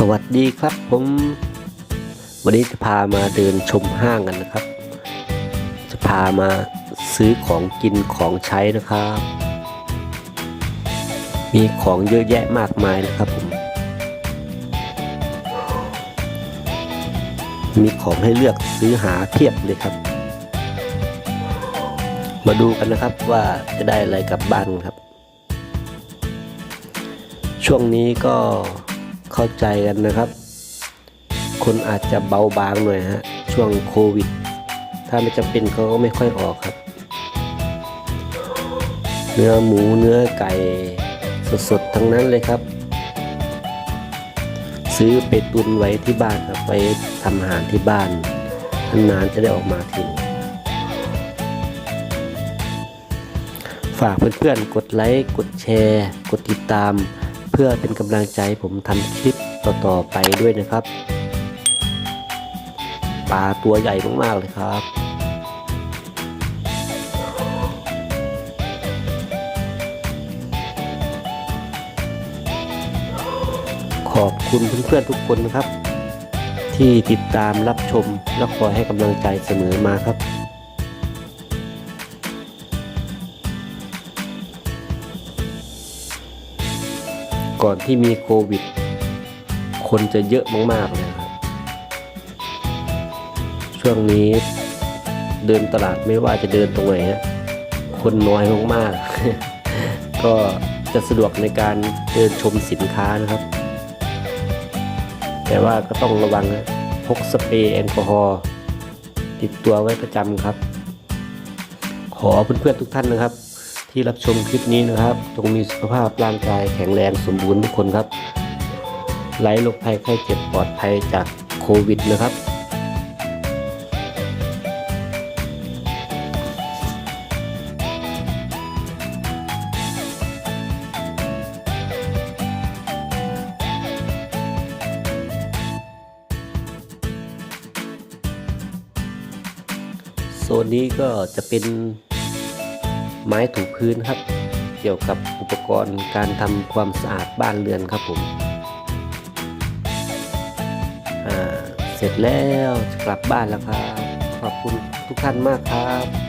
สวัสดีครับผม วันนี้จะพามาเดินชมห้างกันนะครับ จะพามาซื้อของกินของใช้นะครับ มีของเยอะแยะมากมายนะครับผม มีของให้เลือกซื้อหาเพียบเลยครับ มาดูกันนะครับว่าจะได้อะไรกลับบ้านครับ ช่วงนี้ก็ เข้าใจกันนะครับ คนอาจจะเบาบางหน่อยฮะช่วงโควิด ถ้าไม่จำเป็นเขาก็ไม่ค่อยออกครับ เนื้อหมูเนื้อไก่สดๆทั้งนั้นเลยครับ ซื้อไปตุนไว้ที่บ้านครับไว้ทำอาหารที่บ้านนานๆจะได้ออกมาทีฝากเพื่อนๆ กดไลค์ กดแชร์ กดติดตาม พื่อเป็นกำลังใจผมทำคลิปต่อๆไปด้วยนะครับปลาตัวใหญ่มากๆเลยครับ ขอบคุณเพื่อนๆทุกคนนะครับ ที่ติดตามรับชมและคอยให้กำลังใจเสมอมาครับ ก่อนที่มีโควิด คนจะเยอะมากๆเลยครับ ช่วงนี้เดินตลาดไม่ว่าจะเดินตรงไหนฮะคนน้อยมากๆ ก็จะสะดวกในการเดินชมสินค้านะครับ แต่ว่าก็ต้องระวังนะพกสเปรย์แอลกอฮอล์ติดตัวไว้ประจำครับ ขอเพื่อนๆทุกท่านนะครับ ที่รับชมคลิปนี้นะครับ จงมีสุขภาพร่างกายแข็งแรงสมบูรณ์ทุกคนครับไร้โรคภัยไข้เจ็บปลอดภัยจากโควิดนะครับโซนนี้ก็จะเป็น ไม้ถูพื้นครับ เกี่ยวกับอุปกรณ์การทำความสะอาดบ้านเรือนครับผมเสร็จแล้วกลับบ้านแล้วครับ ขอบคุณทุกท่านมากครับ